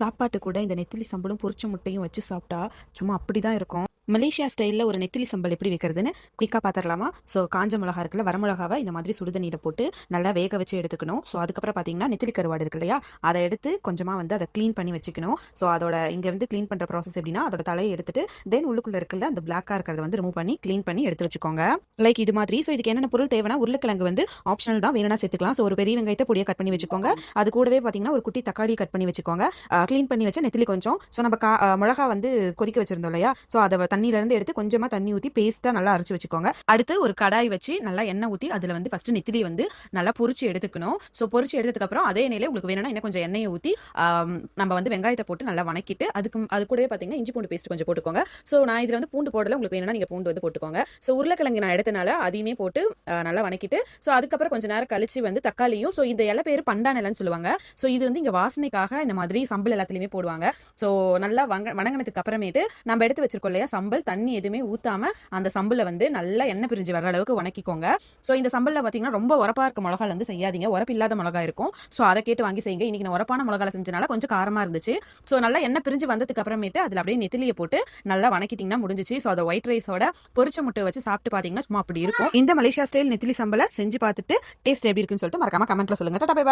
சாப்பாட்டு கூட இந்த நெத்திலி சம்பளும் பொரிச்ச முட்டையும் வச்சு சாப்பிட்டா சும்மா அப்படி தான் இருக்கும். மலேசியா ஸ்டைலில் ஒரு நெத்திலி சம்பல் எப்படி வைக்கிறதுன்னு குயிக்காக பார்த்துடலாமா ஸோ காஞ்ச மிளகா இருக்குல்ல வரமிளகாவை இந்த மாதிரி சுடுதண்ணியில் போட்டு நல்லா வேக வச்சு எடுத்துக்கணும். ஸோ அதுக்கப்புறம் பார்த்தீங்கன்னா நெத்திலி கருவாடு இருக்கு இல்லையா? அதை எடுத்து கொஞ்சமாக வந்து அதை க்ளீன் பண்ணி வச்சுக்கணும். ஸோ அதோட இங்கே வந்து க்ளீன் பண்ணுற ப்ராசஸ் எப்படின்னா அதோட தலையை எடுத்துட்டு தென் உள்ளுக்குள்ளே இருக்குல்ல அந்த பிளாக்காக இருக்கிறத வந்து ரிமூவ் பண்ணி க்ளீன் பண்ணி எடுத்து வச்சுக்கோங்க. லைக் இது மாதிரி. ஸோ இதுக்கு என்னென்ன பொருள் தேவைன்னா உருளைக்கிழங்கு வந்து ஆப்ஷனல் தான் வேணும்னா சேர்த்துக்கலாம். ஸோ ஒரு பெரிய வெங்காயத்தை பொடியை கட் பண்ணி வச்சுக்கோங்க. அது கூடவே பார்த்தீங்கன்னா ஒரு குட்டி தக்காளி கட் பண்ணி வச்சுக்கோங்க. க்ளீன் பண்ணி வச்ச நெத்திலி கொஞ்சம். ஸோ நம்ம கா மிளகா வந்து கொதிக்க வச்சிருந்தோம் இல்லையா? ஸோ அதை தண்ணியிலேருந்து எடுத்து கொஞ்சமாக தண்ணி ஊற்றி பேஸ்ட்டாக நல்லா அரைச்சி வச்சுக்கோங்க. அடுத்து ஒரு கடாய் வச்சு நல்லா எண்ணெய் ஊற்றி அதில் வந்து ஃபஸ்ட்டு நெத்திலி வந்து நல்லா பொறிச்சு எடுத்துக்கணும். ஸோ பொறிச்சு எடுத்ததுக்கப்புறம் அதே எண்ணெயிலே உங்களுக்கு வேணும்னா இன்னும் கொஞ்சம் எண்ணெயை ஊற்றி நம்ம வந்து வெங்காயத்தை போட்டு நல்லா வணக்கிட்டு அதுக்கு அது கூடவே பார்த்தீங்கன்னா இஞ்சி பூண்டு பேஸ்ட் கொஞ்சம் போட்டுக்கோங்க. ஸோ நான் இதில் வந்து பூண்டு போடல. உங்களுக்கு வேணும்னா நீங்கள் பூண்டு வந்து போட்டுக்கோங்க. ஸோ உருளைக்கிழங்கு நான் எடுத்தனால அதையுமே போட்டு நல்லா வணக்கிட்டு ஸோ அதுக்கப்புறம் கொஞ்சம் நேரம் கழிச்சு வந்து தக்காளியும் ஸோ இந்த இலை பேர் பண்டானிலன்னு சொல்லுவாங்க. ஸோ இது வந்து இங்கே வாசனைக்காக இந்த மாதிரி சம்பல் எல்லாத்துலேயுமே போடுவாங்க. ஸோ நல்லா வங்க வணங்கினதுக்கு அப்புறமேட்டு நம்ம எடுத்து வச்சிருக்கோம் இல்லையா சம்பல் தண்ணி எதுவுமே ஊற்றாம அந்த சம்பளை வந்து நல்லா எண்ணெய் பிரிஞ்சு வர அளவுக்கு வணக்கிக்கோங்க. ஸோ இந்த சம்பளில் பார்த்தீங்கன்னா ரொம்ப உரப்பா இருக்க மிளகால வந்து செய்யாதீங்க. உரப்பு இல்லாத மிளகா இருக்கும். ஸோ அதை கேட்டு வாங்கி செய்யுங்க. இன்றைக்கி நான் உரப்பான மிளகால செஞ்சனால கொஞ்சம் காரமாக இருந்துச்சு. ஸோ நல்லா எண்ணெய் பிரிஞ்சு வந்ததுக்கு அப்புறமேட்டு அதில் அப்படியே நெத்திலியை போட்டு நல்லா வணக்கிட்டிங்கன்னா முடிஞ்சிச்சு. ஸோ அதை ஒயிட் ரைஸோட பொரிச்ச முட்டை வச்சு சாப்பிட்டு பார்த்தீங்கன்னா சும்மா அப்படி இருக்கும். இந்த மலேசியா ஸ்டைல் நெத்திலி சம்பளை செஞ்சு பார்த்துட்டு டேஸ்ட் எப்படி இருக்குன்னு சொல்லிட்டு மறக்காம கமெண்ட்ல சொல்லுங்க. Tata bye